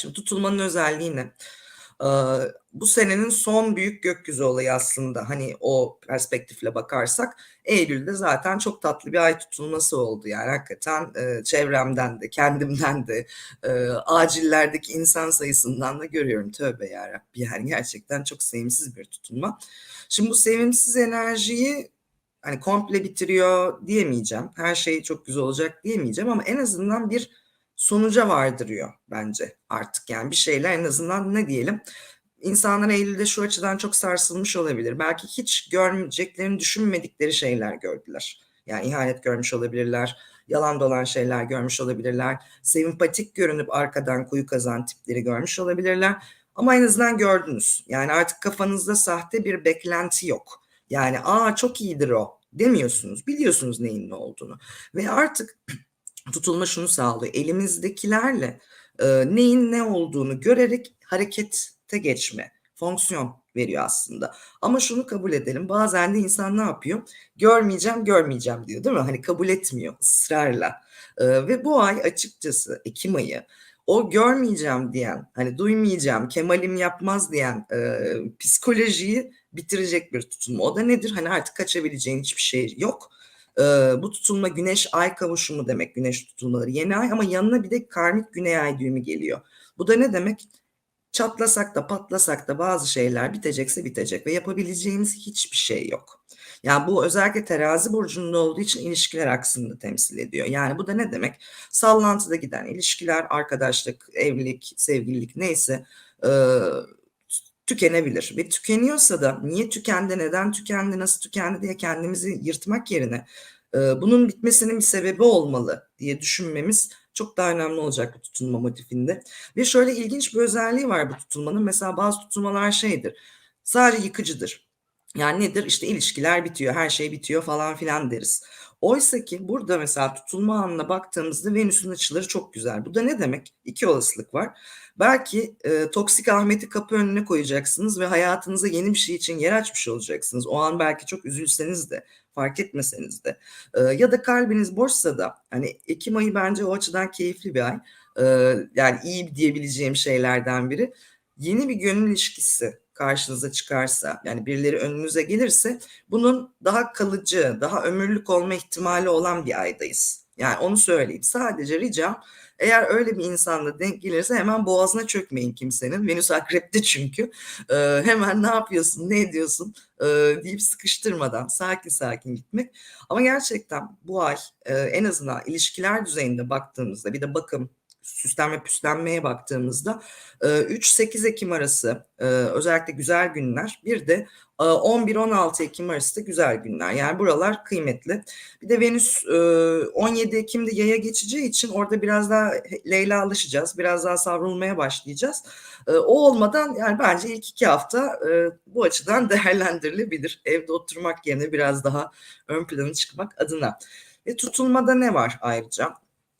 Şimdi tutulmanın özelliği ne? Ee, bu senenin son büyük gökyüzü olayı aslında hani o perspektifle bakarsak Eylül'de zaten çok tatlı bir ay tutulması oldu yani hakikaten e, çevremden de kendimden de e, acillerdeki insan sayısından da görüyorum tövbe yarabbi yani gerçekten çok sevimsiz bir tutulma. Şimdi bu sevimsiz enerjiyi hani komple bitiriyor diyemeyeceğim her şey çok güzel olacak diyemeyeceğim ama en azından bir sonuca vardırıyor bence artık yani bir şeyler en azından ne diyelim insanlar Eylül'de şu açıdan çok sarsılmış olabilir. Belki hiç görmeyeceklerini düşünmedikleri şeyler gördüler. Yani ihanet görmüş olabilirler, yalan dolan şeyler görmüş olabilirler, sempatik görünüp arkadan kuyu kazan tipleri görmüş olabilirler. Ama en azından gördünüz. Yani artık kafanızda sahte bir beklenti yok. Yani aa çok iyidir o demiyorsunuz. Biliyorsunuz neyin ne olduğunu. Ve artık tutulma şunu sağlıyor. Elimizdekilerle e, neyin ne olduğunu görerek harekete geçme fonksiyon veriyor aslında. Ama şunu kabul edelim. Bazen de insan ne yapıyor? Görmeyeceğim, görmeyeceğim diyor değil mi? Hani kabul etmiyor ısrarla. E, ve bu ay açıkçası Ekim ayı o görmeyeceğim diyen, hani duymayacağım, kemalim yapmaz diyen e, psikolojiyi bitirecek bir tutulma. O da nedir? Hani artık kaçabileceğin hiçbir şey yok bu tutulma güneş ay kavuşumu demek güneş tutulmaları yeni ay ama yanına bir de karmik güney ay düğümü geliyor. Bu da ne demek? Çatlasak da patlasak da bazı şeyler bitecekse bitecek ve yapabileceğimiz hiçbir şey yok. Yani bu özellikle terazi burcunda olduğu için ilişkiler aksını temsil ediyor. Yani bu da ne demek? Sallantıda giden ilişkiler, arkadaşlık, evlilik, sevgililik neyse e, tükenebilir. Ve tükeniyorsa da niye tükendi, neden tükendi, nasıl tükendi diye kendimizi yırtmak yerine e, bunun bitmesinin bir sebebi olmalı diye düşünmemiz çok daha önemli olacak bu tutulma motifinde. Ve şöyle ilginç bir özelliği var bu tutulmanın. Mesela bazı tutulmalar şeydir. Sadece yıkıcıdır. Yani nedir? İşte ilişkiler bitiyor, her şey bitiyor falan filan deriz. Oysa ki burada mesela tutulma anına baktığımızda Venüs'ün açıları çok güzel. Bu da ne demek? İki olasılık var. Belki e, toksik Ahmet'i kapı önüne koyacaksınız ve hayatınıza yeni bir şey için yer açmış olacaksınız. O an belki çok üzülseniz de fark etmeseniz de e, ya da kalbiniz boşsa da hani Ekim ayı bence o açıdan keyifli bir ay. E, yani iyi diyebileceğim şeylerden biri. Yeni bir gönül ilişkisi karşınıza çıkarsa yani birileri önünüze gelirse bunun daha kalıcı, daha ömürlük olma ihtimali olan bir aydayız. Yani onu söyleyeyim. Sadece ricam eğer öyle bir insanla denk gelirse hemen boğazına çökmeyin kimsenin. Venüs akrepte çünkü. Ee, hemen ne yapıyorsun, ne ediyorsun e, deyip sıkıştırmadan sakin sakin gitmek. Ama gerçekten bu ay e, en azından ilişkiler düzeyinde baktığımızda bir de bakım, süslenme püslenmeye baktığımızda 3-8 Ekim arası özellikle güzel günler bir de 11-16 Ekim arası da güzel günler. Yani buralar kıymetli. Bir de Venüs 17 Ekim'de yaya geçeceği için orada biraz daha Leyla alışacağız. Biraz daha savrulmaya başlayacağız. O olmadan yani bence ilk iki hafta bu açıdan değerlendirilebilir. Evde oturmak yerine biraz daha ön plana çıkmak adına. Ve tutulmada ne var ayrıca?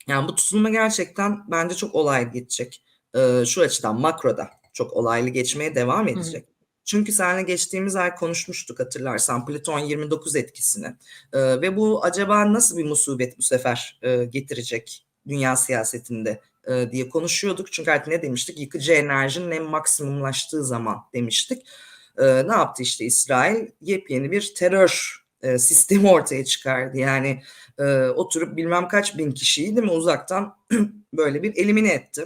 Yani bu tutulma gerçekten bence çok olaylı geçecek. Ee, şu açıdan makroda çok olaylı geçmeye devam edecek. Hı. Çünkü seninle geçtiğimiz ay konuşmuştuk hatırlarsan Plüton 29 etkisini. Ee, ve bu acaba nasıl bir musibet bu sefer e, getirecek dünya siyasetinde e, diye konuşuyorduk. Çünkü artık ne demiştik? Yıkıcı enerjinin en maksimumlaştığı zaman demiştik. E, ne yaptı işte İsrail? Yepyeni bir terör e, sistemi ortaya çıkardı. Yani e, oturup bilmem kaç bin kişiyi değil mi uzaktan böyle bir elimine etti.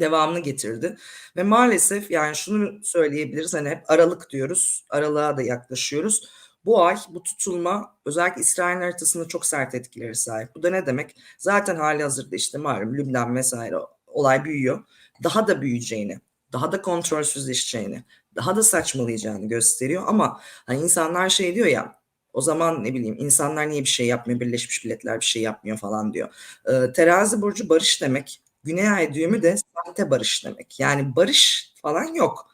Devamını getirdi. Ve maalesef yani şunu söyleyebiliriz hani hep aralık diyoruz. Aralığa da yaklaşıyoruz. Bu ay bu tutulma özellikle İsrail haritasında çok sert etkileri sahip. Bu da ne demek? Zaten hali hazırda işte malum Lübnan vesaire olay büyüyor. Daha da büyüyeceğini, daha da kontrolsüzleşeceğini, daha da saçmalayacağını gösteriyor. Ama hani insanlar şey diyor ya o zaman ne bileyim insanlar niye bir şey yapmıyor, Birleşmiş Milletler bir şey yapmıyor falan diyor. Ee, terazi burcu barış demek. Güney ay düğümü de sahte barış demek. Yani barış falan yok.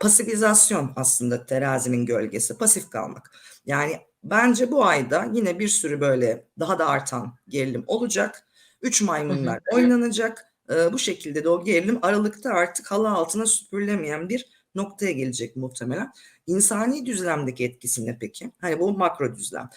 Pasifizasyon aslında terazinin gölgesi, pasif kalmak. Yani bence bu ayda yine bir sürü böyle daha da artan gerilim olacak. Üç maymunlar oynanacak. Ee, bu şekilde de o gerilim aralıkta artık halı altına süpürülemeyen bir noktaya gelecek muhtemelen. İnsani düzlemdeki etkisi ne peki? Hani bu makro düzlem.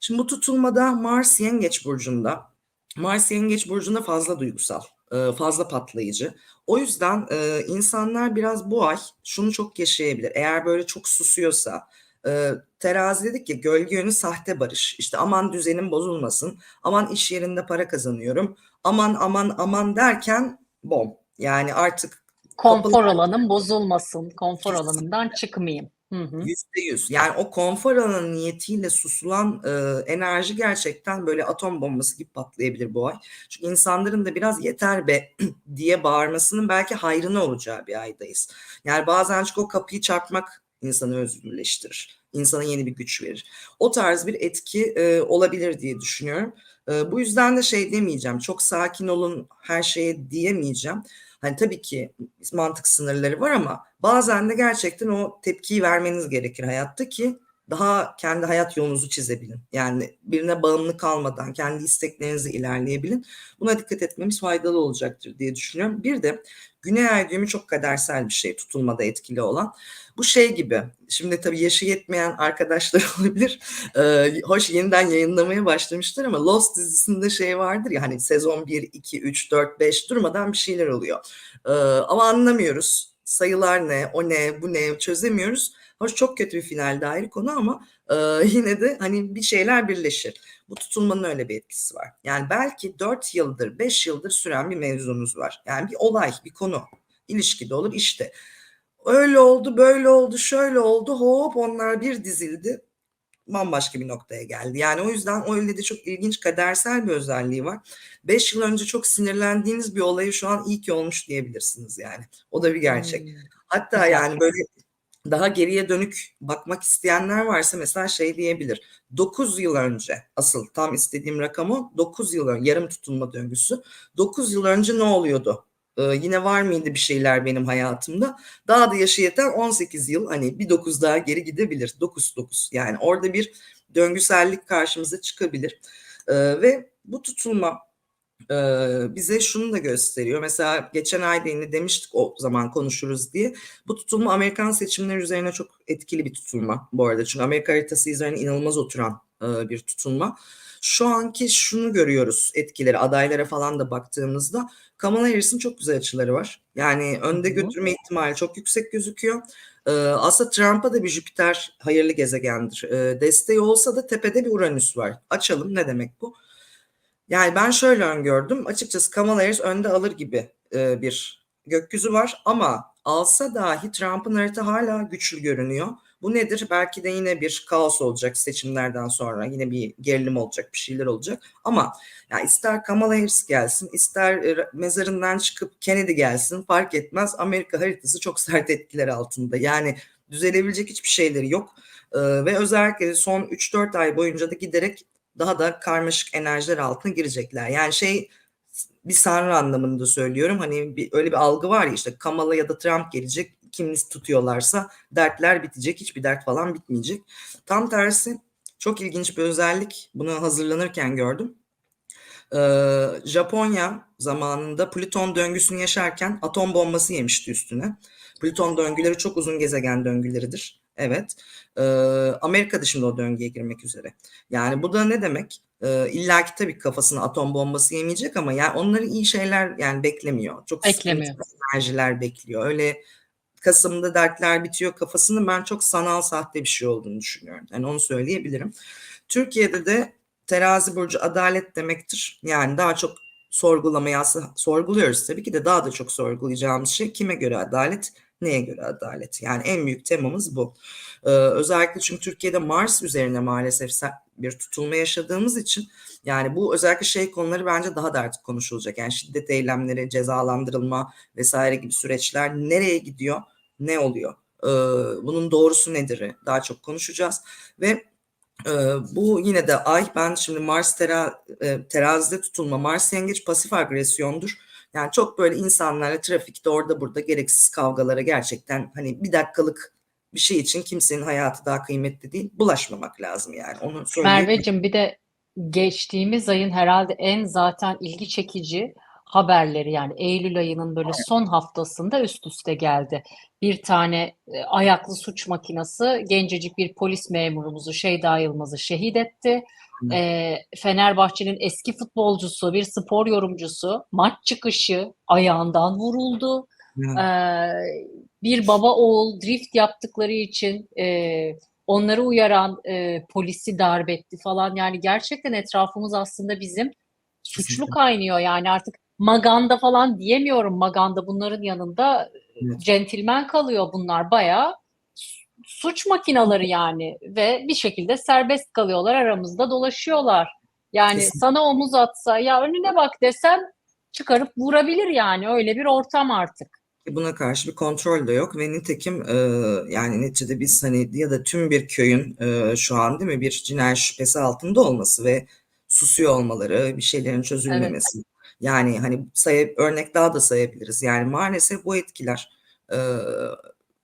Şimdi bu tutulmada Mars Yengeç burcunda. Mars Yengeç burcunda fazla duygusal. Eee, fazla patlayıcı. O yüzden, eee, insanlar biraz bu ay şunu çok yaşayabilir. Eğer böyle çok susuyorsa, eee, terazi dedik ya, gölge yönü sahte barış. İşte, aman düzenim bozulmasın, aman iş yerinde para kazanıyorum, aman, aman, aman derken bom. Yani artık Konfor alanım bozulmasın, konfor Kesinlikle. alanımdan çıkmayayım. Hı. %100. Yani o konfor alanı niyetiyle susulan, eee, enerji gerçekten böyle atom bombası gibi patlayabilir bu ay. Çünkü insanların da biraz "Yeter be!" diye bağırmasının belki hayrına olacağı bir aydayız. Yani bazen çünkü o kapıyı çarpmak insanı özgürleştirir. İnsana yeni bir güç verir. O tarz bir etki, eee, olabilir diye düşünüyorum. Eee, bu yüzden de şey demeyeceğim, çok sakin olun her şeye diyemeyeceğim. Hani, tabii ki mantık sınırları var ama bazen de gerçekten o tepkiyi vermeniz gerekir hayatta ki daha kendi hayat yolunuzu çizebilin. Yani birine bağımlı kalmadan kendi isteklerinizle ilerleyebilin. Buna dikkat etmemiz faydalı olacaktır diye düşünüyorum. Bir de Güney ay düğümü çok kadersel bir şey, tutulmada etkili olan. Bu şey gibi, şimdi tabii yaşı yetmeyen arkadaşlar olabilir. Eee, hoş yeniden yayınlamaya başlamışlar ama Lost dizisinde şey vardır ya, hani, sezon 1, 2, 3, 4, 5 durmadan bir şeyler oluyor. Eee, ama anlamıyoruz. Sayılar ne, o ne, bu ne çözemiyoruz. Hoş çok kötü bir finaldi ayrı konu ama, eee, yine de, hani, bir şeyler birleşir. Bu tutulmanın öyle bir etkisi var. Yani belki 4 yıldır, 5 yıldır süren bir mevzunuz var. Yani bir olay, bir konu. İlişkide olur, işte. Öyle oldu, böyle oldu, şöyle oldu, hop onlar bir dizildi. Bambaşka bir noktaya geldi. Yani o yüzden öyle de çok ilginç kadersel bir özelliği var. 5 yıl önce çok sinirlendiğiniz bir olayı şu an iyi ki olmuş diyebilirsiniz yani. O da bir gerçek. Hımm. Hatta yani böyle daha geriye dönük bakmak isteyenler varsa mesela şey diyebilir. 9 yıl önce, asıl tam istediğim rakam o, 9 yıl önce, yarım tutulma döngüsü. 9 yıl önce ne oluyordu? Eee, yine var mıydı bir şeyler benim hayatımda? Daha da yaşı yeten 18 yıl, hani, bir 9 daha geri gidebilir. 9, 9 yani orada bir döngüsellik karşımıza çıkabilir. Eee, ve bu tutulma, eee, bize şunu da gösteriyor. Mesela geçen ay da yine demiştik o zaman konuşuruz diye. Bu tutulma Amerikan seçimleri üzerine çok etkili bir tutulma bu arada. Çünkü Amerika haritası üzerine inanılmaz oturan, eee, bir tutulma. Şu anki şunu görüyoruz etkileri, adaylara falan da baktığımızda Kamala Harris'in çok güzel açıları var. Yani önde götürme ihtimali çok yüksek gözüküyor. Eee, aslında Trump'a da bir Jüpiter hayırlı gezegendir. Eee, desteği olsa da tepede bir Uranüs var. Açalım, ne demek bu? Yani ben şöyle öngördüm. Açıkçası Kamala Harris önde alır gibi, eee, bir gökyüzü var ama alsa dahi Trump'ın harita hâlâ güçlü görünüyor. Bu nedir? Belki de yine bir kaos olacak seçimlerden sonra. Yine bir gerilim olacak, bir şeyler olacak ama ya ister Kamala Harris gelsin, ister, eee, mezarından çıkıp Kennedy gelsin fark etmez. Amerika haritası çok sert etkiler altında. Yani düzelebilecek hiçbir şeyleri yok, eee, ve özellikle son 3-4 ay boyunca da giderek daha da karmaşık enerjiler altına girecekler. Yani şey bir sanrı anlamında söylüyorum. Hani bir öyle bir algı var ya işte Kamala ya da Trump gelecek, kimi tutuyorlarsa dertler bitecek, hiçbir dert falan bitmeyecek. Tam tersi çok ilginç bir özellik. Buna hazırlanırken gördüm. Eee, Japonya zamanında Plüton döngüsünü yaşarken atom bombası yemişti üstüne. Plüton döngüleri çok uzun gezegen döngüleridir. Evet. Eee, Amerika da şimdi o döngüye girmek üzere. Yani bu da ne demek? Eee, illaki tabii kafasına atom bombası yemeyecek ama yani onları iyi şeyler yani beklemiyor. Çok Beklemiyor. enerjiler bekliyor. Öyle Kasım'da dertler bitiyor kafasının ben çok sanal sahte bir şey olduğunu düşünüyorum. Yani onu söyleyebilirim. Türkiye'de de terazi burcu adalet demektir. Yani daha çok sorgulamayı aslında sorguluyoruz tabii ki de daha da çok sorgulayacağımız şey kime göre adalet, neye göre adalet? Yani en büyük temamız bu. Eee, özellikle çünkü Türkiye'de Mars üzerine maalesef se bir tutulma yaşadığımız için yani bu özellikle şey konuları bence daha da artık konuşulacak. Yani şiddet eylemleri, cezalandırılma vs. gibi süreçler nereye gidiyor, ne oluyor? Eee, bunun doğrusu nedir'i daha çok konuşacağız ve, eee, bu yine de ay ben şimdi Mars tera eee, terazide tutulma, Mars yengeç pasif agresyondur. Yani çok böyle insanlarla trafikte orada burada gereksiz kavgalara gerçekten hani bir dakikalık bir şey için kimsenin hayatı daha kıymetli değil. Bulaşmamak lazım yani onu. Merveciğim bir de geçtiğimiz ayın herhâlde en zaten ilgi çekici haberleri yani Eylül ayının böyle son haftasında üst üste geldi. Bir tane e, ayaklı suç makinası gencecik bir polis memurumuzu Şeyda Yılmaz'ı şehit etti. E, Fenerbahçe'nin eski futbolcusu, bir spor yorumcusu maç çıkışı ayağından vuruldu. Ee, bir baba oğul drift yaptıkları için e, onları uyaran e, polisi darp etti falan. Yani gerçekten etrafımız aslında bizim suçlu kaynıyor. Yani artık maganda falan diyemiyorum. Maganda bunların yanında Evet. centilmen kalıyor bunlar bayağı su- suç makinaları yani ve bir şekilde serbest kalıyorlar aramızda dolaşıyorlar. Yani Kesinlikle. sana omuz atsa ya önüne bak desem çıkarıp vurabilir yani öyle bir ortam artık. Buna karşı bir kontrol de yok ve nitekim e, yani neticede biz hani ya da tüm bir köyün e, şu an değil mi bir cinayet şüphesi altında olması ve susuyor olmaları, bir şeylerin Evet. Yani hani sayı örnek daha da sayabiliriz. Yani maalesef bu etkiler e,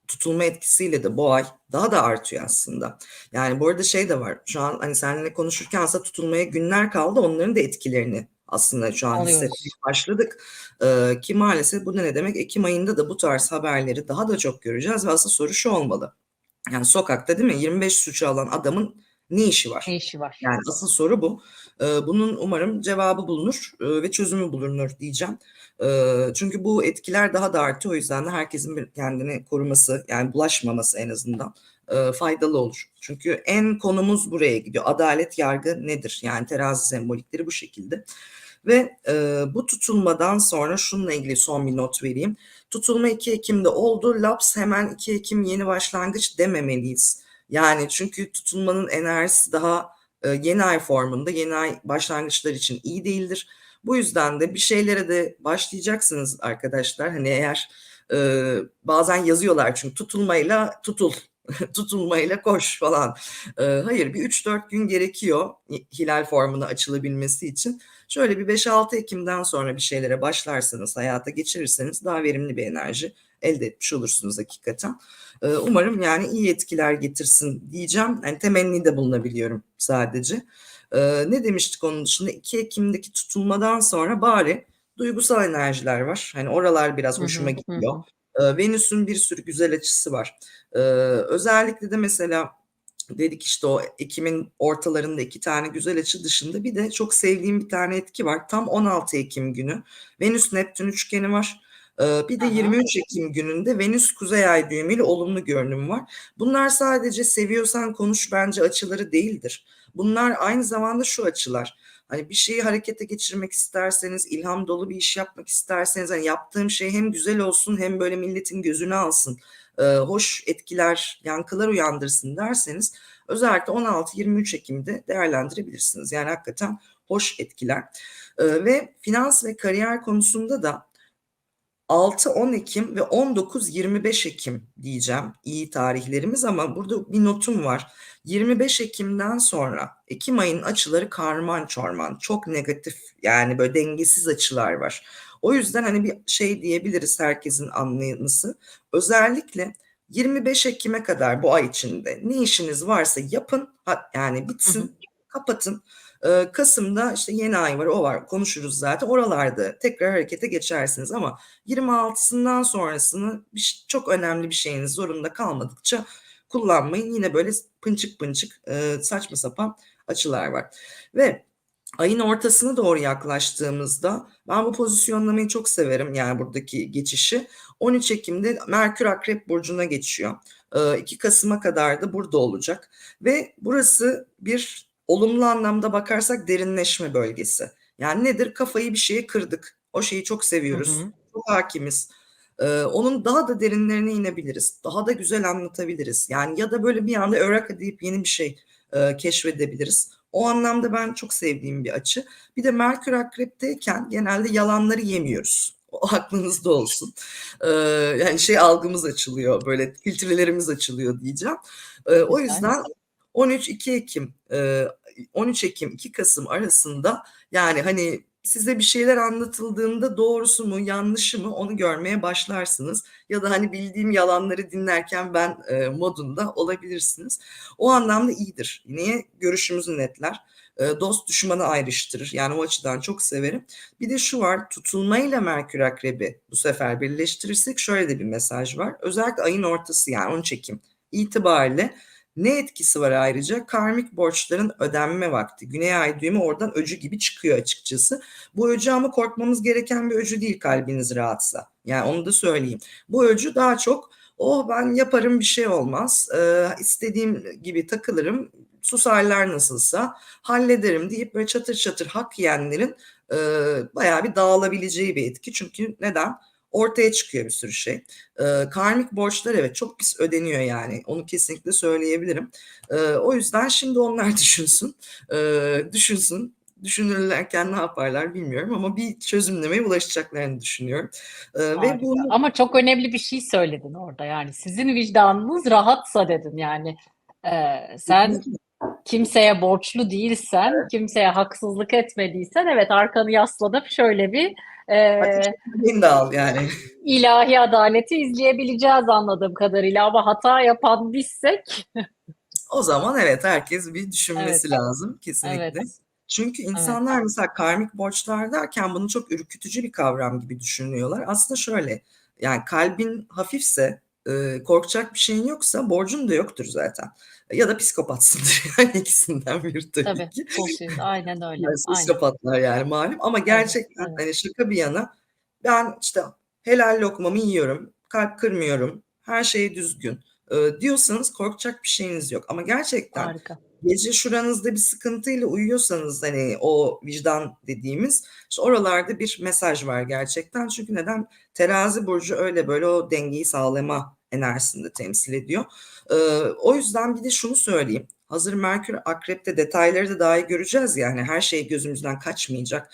tutulma etkisiyle de bu ay daha da artıyor aslında. Yani bu arada şey de var. Şu an hani seninle konuşurken aslında tutulmaya günler kaldı. Onların da etkilerini aslında şu an hissetmeye başladık. Ee, ki maalesef bu da ne demek? Ekim ayında da bu tarz haberleri daha da çok göreceğiz ve aslında soru şu olmalı. Yani sokakta değil mi 25 suçu alan adamın ne işi var? Ne işi var? Yani asıl soru bu. Ee, bunun umarım cevabı bulunur e, ve çözümü bulunur diyeceğim. Ee, çünkü bu etkiler daha da artıyor. O yüzden de herkesin kendini koruması yani bulaşmaması en azından e, faydalı olur. Çünkü en konumuz buraya gidiyor. Adalet yargı nedir? Yani terazi sembolikleri bu şekilde. Ve e, bu tutulmadan sonra şununla ilgili son bir not vereyim. Tutulma 2 Ekim'de oldu. Laps hemen 2 Ekim yeni başlangıç dememeliyiz. Yani çünkü tutulmanın enerjisi daha e, yeni ay formunda, yeni ay başlangıçlar için iyi değildir. Bu yüzden de bir şeylere de başlayacaksınız arkadaşlar. Hani eğer e, bazen yazıyorlar çünkü tutulmayla tutul, tutulmayla koş falan. E, hayır bir 3-4 gün gerekiyor hilal formuna açılabilmesi için. Şöyle bir 5-6 Ekim'den sonra bir şeylere başlarsanız, hayata geçirirseniz daha verimli bir enerji elde etmiş olursunuz hakikaten. Ee, Umarım yani iyi etkiler getirsin diyeceğim. Yani temenni de bulunabiliyorum sadece. Ee, ne demiştik onun dışında? 2 Ekim'deki tutulmadan sonra bari duygusal enerjiler var. Hani oralar biraz hoşuma hı, hı gidiyor. hı. Ee, Venüs'ün bir sürü güzel açısı var. Ee, özellikle de mesela dedik işte o Ekim'in ortalarında iki tane güzel açı dışında bir de çok sevdiğim bir tane etki var. Tam 16 Ekim günü Venüs Neptün üçgeni var. Ee, bir de Aha. 23 Ekim gününde Venüs Kuzey Ay düğümüyle olumlu görünüm var. Bunlar sadece seviyorsan konuş bence açıları değildir. Bunlar aynı zamanda şu açılar. Hani bir şeyi harekete geçirmek isterseniz, ilham dolu bir iş yapmak isterseniz, hani yaptığım şey hem güzel olsun hem böyle milletin gözünü alsın, e, hoş etkiler, yankılar uyandırsın derseniz özellikle 16-23 Ekim'de değerlendirebilirsiniz. Yani hakikaten hoş etkiler. E, ve finans ve kariyer konusunda da 6-10 Ekim ve 19-25 Ekim diyeceğim iyi tarihlerimiz ama burada bir notum var. 25 Ekim'den sonra Ekim ayının açıları karman çorman çok negatif yani böyle dengesiz açılar var. O yüzden hani bir şey diyebiliriz herkesin anlaması. Özellikle 25 Ekim'e kadar bu ay içinde ne işiniz varsa yapın yani bitsin kapatın. Ee, Kasım'da işte yeni ay var o var konuşuruz zaten oralarda tekrar harekete geçersiniz ama 26'sından sonrasını bir, çok önemli bir şeyiniz zorunda kalmadıkça kullanmayın. Yine böyle pınçık pınçık e, saçma sapan açılar var. Ve ayın ortasına doğru yaklaştığımızda ben bu pozisyonlamayı çok severim yani buradaki geçişi. 13 Ekim'de Merkür Akrep Burcu'na geçiyor. 2 Kasım'a kadar da burada olacak. Ve burası bir olumlu anlamda bakarsak derinleşme bölgesi. Yani nedir? Kafayı bir şeye kırdık. O şeyi çok seviyoruz. Hı hı. Çok hakimiz. Ee, onun daha da derinlerine inebiliriz. Daha da güzel anlatabiliriz. Yani ya da böyle bir anda örak deyip yeni bir şey e, keşfedebiliriz. O anlamda ben çok sevdiğim bir açı. Bir de Merkür Akrep'teyken genelde yalanları yemiyoruz. O aklınızda olsun. Ee, yani şey algımız açılıyor, böyle filtrelerimiz açılıyor diyeceğim. Ee, o yüzden 13-2 Ekim, e, 13 Ekim 2 Kasım arasında yani hani size bir şeyler anlatıldığında doğrusu mu yanlışı mı onu görmeye başlarsınız. Ya da hani bildiğim yalanları dinlerken ben e, modunda olabilirsiniz. O anlamda iyidir. Niye? Görüşümüzü netler. Eee, dost düşmanı ayrıştırır. Yani o açıdan çok severim. Bir de şu var, tutulmayla Merkür Akrep'i bu sefer birleştirirsek şöyle de bir mesaj var. Özellikle ayın ortası yani 13 Ekim itibariyle ne etkisi var ayrıca? Karmik borçların ödenme vakti. Güney ay düğümü oradan öcü gibi çıkıyor açıkçası. Bu öcü ama korkmamız gereken bir öcü değil kalbiniz rahatsa. Yani onu da söyleyeyim. Bu öcü daha çok oh ben yaparım bir şey olmaz. Ee, istediğim gibi takılırım. Susarlar nasılsa hallederim deyip böyle çatır çatır hak yiyenlerin e, bayağı bir dağılabileceği bir etki. Çünkü neden? Ortaya çıkıyor bir sürü şey. Ee, karmik borçlar evet çok pis ödeniyor yani. Onu kesinlikle söyleyebilirim. Ee, o yüzden şimdi onlar düşünsün. Ee, düşünsün. Düşünürlerken ne yaparlar bilmiyorum ama bir çözümlemeye ulaşacaklarını düşünüyorum. Ee, ve bunu Ama çok önemli bir şey söyledin orada yani sizin vicdanınız rahatsa dedin yani. Eee, sen kimseye borçlu değilsen, kimseye haksızlık etmediysen evet arkanı yaslanıp şöyle bir de al yani. ilahi adaleti izleyebileceğiz anladığım kadarıyla ama hata yapan bizsek O zaman evet herkes bir düşünmesi Evet. lazım kesinlikle. evet. Çünkü Evet. insanlar mesela karmik borçlar derken bunu çok ürkütücü bir kavram gibi düşünüyorlar. Aslında şöyle yani kalbin hafifse e, korkacak bir şeyin yoksa borcun da yoktur zaten. Ya da psikopatsındır yani ikisinden biri tabii, Tabii. ki. Sosyal, aynen öyle. Yani Aynen. sosyopatlar yani malum ama gerçekten evet. hani şaka bir yana ben işte helal lokmamı yiyorum, kalp kırmıyorum, her şey düzgün e, diyorsanız korkacak bir şeyiniz yok. Ama gerçekten Harika. Gece şuranızda bir sıkıntıyla uyuyorsanız hani o vicdan dediğimiz işte oralarda bir mesaj var gerçekten. Çünkü neden? Terazi burcu öyle böyle o dengeyi sağlama enerjisini temsil ediyor. Ee, o yüzden bir de şunu söyleyeyim. Hazır Merkür Akrep'te detayları da daha iyi göreceğiz yani her şey gözümüzden kaçmayacak.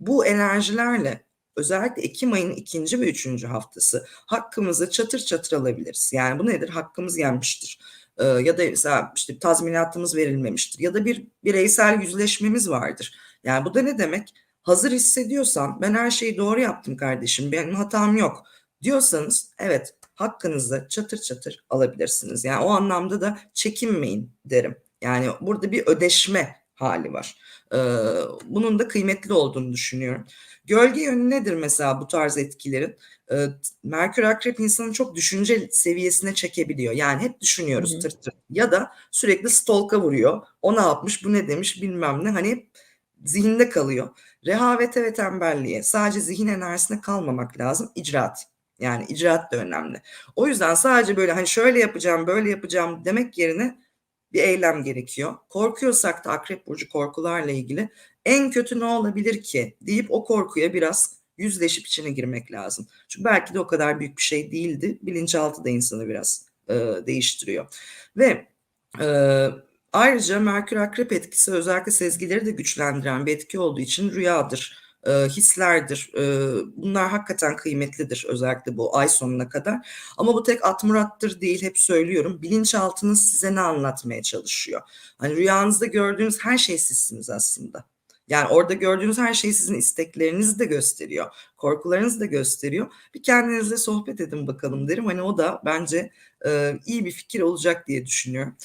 Bu enerjilerle özellikle Ekim ayının ikinci ve üçüncü haftası hakkımızı çatır çatır alabiliriz. Yani bu nedir? Hakkımız yenmiştir. Ee, ya da mesela işte tazminatımız verilmemiştir ya da bir bireysel yüzleşmemiz vardır. Yani bu da ne demek? Hazır hissediyorsan ben her şeyi doğru yaptım kardeşim benim hatam yok diyorsanız evet hakkınızı çatır çatır alabilirsiniz. Yani o anlamda da çekinmeyin derim. Yani burada bir ödeşme hali var. Ee, bunun da kıymetli olduğunu düşünüyorum. Gölge yönü nedir mesela bu tarz etkilerin? Ee, Merkür Akrep insanı çok düşünce seviyesine çekebiliyor. Yani hep düşünüyoruz Hı hı. tır tır. Ya da sürekli stalk'a vuruyor. O ne yapmış, bu ne demiş bilmem ne. Hani zihinde kalıyor. Rehavete ve tembelliğe sadece zihin enerjisine kalmamak lazım. İcraat. Yani icraat da önemli. O yüzden sadece böyle hani şöyle yapacağım, böyle yapacağım demek yerine bir eylem gerekiyor. Korkuyorsak da Akrep Burcu korkularla ilgili en kötü ne olabilir ki deyip o korkuya biraz yüzleşip içine girmek lazım. Çünkü belki de o kadar büyük bir şey değildi. Bilinçaltı da insanı biraz e, değiştiriyor. Ve e, ayrıca Merkür Akrep etkisi özellikle sezgileri de güçlendiren bir etki olduğu için rüyadır, e, hislerdir. E, bunlar hakikaten kıymetlidir özellikle bu ay sonuna kadar. Ama bu tek at murattır değil hep söylüyorum. Bilinçaltınız size ne anlatmaya çalışıyor? Hani rüyanızda gördüğünüz her şey sizsiniz aslında. Yani orada gördüğünüz her şey sizin isteklerinizi de gösteriyor. Korkularınızı da gösteriyor. Bir kendinizle sohbet edin bakalım derim. Hani o da bence e, iyi bir fikir olacak diye düşünüyorum.